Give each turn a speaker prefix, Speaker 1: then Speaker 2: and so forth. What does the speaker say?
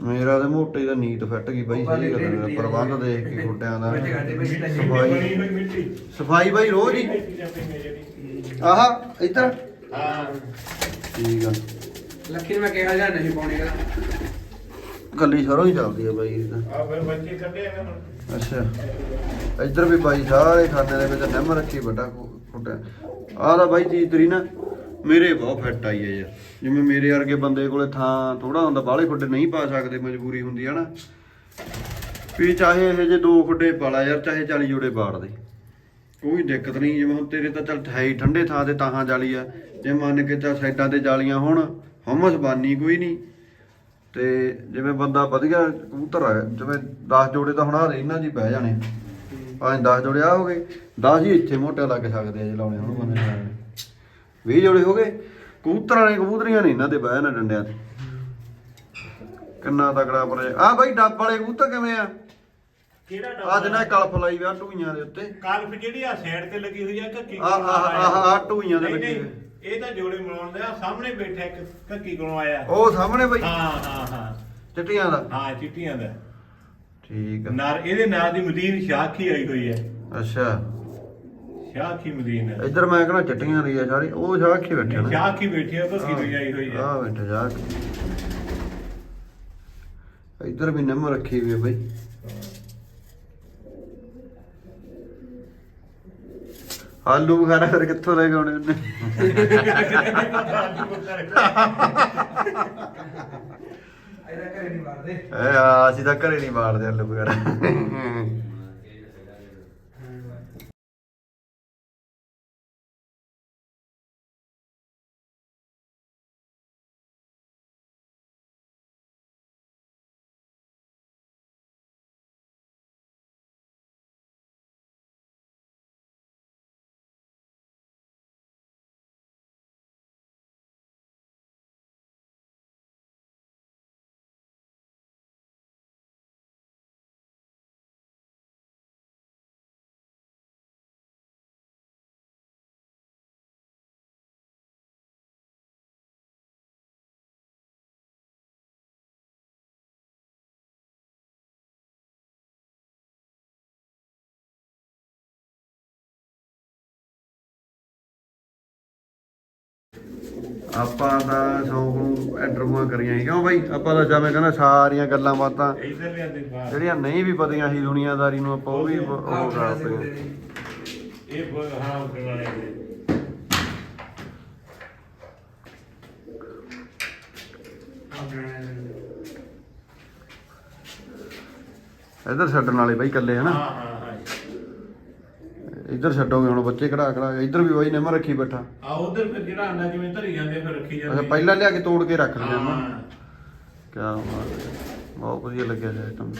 Speaker 1: ਮੇਰਾ ਤੇ ਮੋਟੇ ਦਾ ਨੀਤ ਫਿੱਟ ਗਈ ਬਾਈ ਸਹੀ ਗੱਲ ਹੈ ਪ੍ਰਬੰਧ ਦੇਖ ਕੇ ਖੁੱਟਿਆਂ ਦਾ। ਸਫ਼ਾਈ
Speaker 2: ਬਣੀ ਹੋਈ ਮਿੱਟੀ
Speaker 1: ਸਫ਼ਾਈ ਬਾਈ ਰੋਜ਼ ਹੀ। ਆਹ ਇੱਧਰ।
Speaker 2: ਹਾਂ।
Speaker 1: ਠੀਕ ਆ।
Speaker 3: ਲੱਖੀ ਨੂੰ ਮੈਂ ਕਿਹਾ ਜਾਂ ਨਹੀਂ ਪਾਉਣੀ ਕਰਾ
Speaker 1: ਗੱਲੀ ਸਰੋਂ ਹੀ ਚੱਲਦੀ ਆ ਬਾਈ ਇਹ ਤਾਂ।
Speaker 2: ਆ ਫਿਰ ਬੱਚੇ ਕੱਢੇ ਆ
Speaker 1: ਅੱਛਾ। ਇੱਧਰ ਵੀ ਬਾਈ ਸਾਰੇ ਖਾਨੇ ਦੇ ਵਿੱਚ ਨਿੰਮ ਰੱਖੀ ਵੱਡਾ ਖੁੱਟਿਆ ਆਹ ਦਾ ਬਾਈ ਚੀਜ਼ ਤੇਰੀ ਨਾ ਮੇਰੇ ਬਹੁਤ ਫਿੱਟ ਆਈ ਹੈ ਯਾਰ ਜਿਵੇਂ ਮੇਰੇ ਵਰਗੇ ਬੰਦੇ ਕੋਲੇ ਥਾਂ ਥੋੜਾ ਹੁੰਦਾ, ਬਾਹਲੇ ਖੁੱਡੇ ਨਹੀਂ ਪਾ ਸਕਦੇ, ਮਜਬੂਰੀ ਹੁੰਦੀ ਹੈ ਨਾ। ਵੀ ਚਾਹੇ ਇਹ ਜੇ ਦੋ ਖੁੱਡੇ ਪਾਲਾ ਯਾਰ, ਚਾਹੇ 40 ਜੋੜੇ ਪਾੜ ਦੇ। ਕੋਈ ਦਿੱਕਤ ਨਹੀਂ, ਜਿਵੇਂ ਹੁਣ ਤੇਰੇ ਤਾਂ ਚੱਲ ਹੈ ਹੀ ਠੰਡੇ ਥਾਂ ਤੇ ਤਾਹਾਂ ਜਾਲੀ ਆ। ਜੇ ਮੰਨ ਕੇ ਚੱਲ ਸਾਈਡਾਂ ਤੇ ਜਾਲੀਆਂ ਹੋਣ, ਹਮਸ ਬਾਨੀ ਕੋਈ ਨਹੀਂ। ਤੇ ਜਿਵੇਂ ਬੰਦਾ ਵਧੀਆ ਕਬੂਤਰ ਆ, ਜਿਵੇਂ 10 ਜੋੜੇ ਤਾਂ ਹੁਣ ਆ ਇਹਨਾਂ ਜੀ ਬਹਿ ਜਾਣੇ। ਪੰਜ 10 ਜੋੜੇ ਆ ਹੋ ਗਏ 10 ਹੀ ਇੱਥੇ ਮੋਟੇ ਲੱਗ ਸਕਦੇ ਆ ਜੇ ਲਾਉਣੇ ਹੁਣ ਬੰਦੇ ਨੇ। 20 ਜੋੜੇ ਹੋ ਗਏ। ਕਬੂਤਰਾਂ ਨੇ ਕਬੂਤਰੀਆਂ ਨੇ ਇਹਨਾਂ ਦੇ ਬਹਿ ਨਾ ਡੰਡਿਆਂ ਤੇ। ਕਿੰਨਾ ਤਕੜਾ ਪਰ ਆ ਬਾਈ ਡੱਬ ਵਾਲੇ ਕਬੂਤਰ ਕਿਵੇਂ ਆ?
Speaker 2: ਕਿਹੜਾ
Speaker 1: ਅੱਜ ਨਾ ਕਲਫ ਲਾਈ ਵਿਆ ਟੂਈਆਂ ਦੇ ਉੱਤੇ।
Speaker 2: ਕਾਲਫ ਜਿਹੜੀ ਆ ਸਾਈਡ ਤੇ ਲੱਗੀ ਹੋਈ ਆ ਕੱਕੀ
Speaker 1: ਆ ਆ ਆ ਆ ਟੂਈਆਂ ਦੇ ਲੱਗੇ।
Speaker 2: ਇਹ ਤਾਂ ਜੋੜੇ ਮਿਲਾਉਣ ਦੇ ਆ ਸਾਹਮਣੇ ਬੈਠਾ ਇੱਕ ਕੱਕੀ ਕੋਲੋਂ ਆਇਆ।
Speaker 1: ਉਹ ਸਾਹਮਣੇ ਬਾਈ।
Speaker 2: ਹਾਂ ਹਾਂ ਹਾਂ।
Speaker 1: ਚਿੱਟੀਆਂ ਦਾ।
Speaker 2: ਹਾਂ ਚਿੱਟੀਆਂ ਦਾ।
Speaker 1: ਠੀਕ ਆ।
Speaker 2: ਨਾਰ ਇਹਦੇ ਨਾਂ ਦੀ ਮਦੀਨ ਸ਼ਾਖੀ ਆਈ ਹੋਈ ਹੈ
Speaker 1: ਅੱਛਾ।
Speaker 2: ਮਦੀਨ
Speaker 1: ਇੱਧਰ ਮੈਂ ਕਹਿੰਦਾ ਚਿੱਟੀਆਂ ਦੀ ਆ ਸਾਰੀ ਉਹ ਸ਼ਾਖੀ ਬੈਠੇ ਨੇ?
Speaker 2: ਸ਼ਾਖੀ ਬੈਠੀ ਆ? ਕੱਕੀ ਹੋਈ ਆਈ ਹੋਈ ਹੈ
Speaker 1: ਆ ਬੈਠੇ ਜਾ ਇੱਧਰ ਵੀ ਨਿੰਮ ਰੱਖੀ ਹੋਈ ਹੈ ਬਈ। ਆਲੂ ਵਗੈਰਾ ਫਿਰ ਕਿੱਥੋਂ ਲੈ ਕੇ ਆਉਣੇ ਉਹਨੇ?
Speaker 3: ਇਹਦਾ ਘਰੇ ਨਹੀਂ ਮਾਰਦੇ।
Speaker 1: ਐ ਆ ਅਸੀਂ ਤਾਂ ਘਰੇ ਨਹੀਂ ਬਾੜਦੇ ਆਲੂ ਵਗੈਰਾ। ਆਪਾਂ ਤਾਂ ਸੌਂਕ ਨੂੰ ਇੰਟਰਵਿਊਆਂ ਕਰੀਆਂ ਸੀ। ਕਿਉਂ ਬਾਈ? ਆਪਾਂ ਤਾਂ ਜਿਵੇਂ ਕਹਿੰਦਾ ਸਾਰੀਆਂ ਗੱਲਾਂ ਬਾਤਾਂ
Speaker 2: ਇਧਰ ਲਿਆਂਦੇ ਬਾਹਰ।
Speaker 1: ਜਿਹੜੀਆਂ ਨਹੀਂ ਵੀ ਪਤੀਆਂ ਸੀ ਦੁਨੀਆਦਾਰੀ ਨੂੰ ਆਪਾਂ ਉਹ ਵੀ ਉਹ ਕਰਦੇ
Speaker 2: ਇਹ ਹਾਂ ਉੱਡਣ ਵਾਲੇ ਦੇ
Speaker 1: ਇੱਧਰ ਛੱਡਣ ਵਾਲੇ ਬਾਈ ਇਕੱਲੇ ਹਨਾ?
Speaker 2: ਹਾਂ ਹਾਂ।
Speaker 1: ਇੱਧਰ ਛੱਡੋਗੇ ਹੁਣ ਬੱਚੇ ਕਢਾ ਕਢਾ ਕੇ। ਇੱਧਰ ਵੀ ਬਾਈ ਨਿੰਮ ਰੱਖੀ ਬੈਠਾ।
Speaker 2: ਆ ਉਧਰ ਫਿਰ ਜਿਹੜਾ ਆਂਡਾ ਜਿਵੇਂ ਧਰੀ ਜਾਂਦੇ ਫਿਰ ਰੱਖੀ ਜਾਂਦੇ
Speaker 1: ਅੱਛਾ ਪਹਿਲਾਂ ਲਿਆ ਕੇ ਤੋੜ ਕੇ ਰੱਖ ਲਿਆ।
Speaker 2: ਹਾਂ।
Speaker 1: ਕਿਆ ਬਾਤ ਹੈ। ਬਹੁਤ ਵਧੀਆ ਲੱਗਿਆ ਸਿਸਟਮ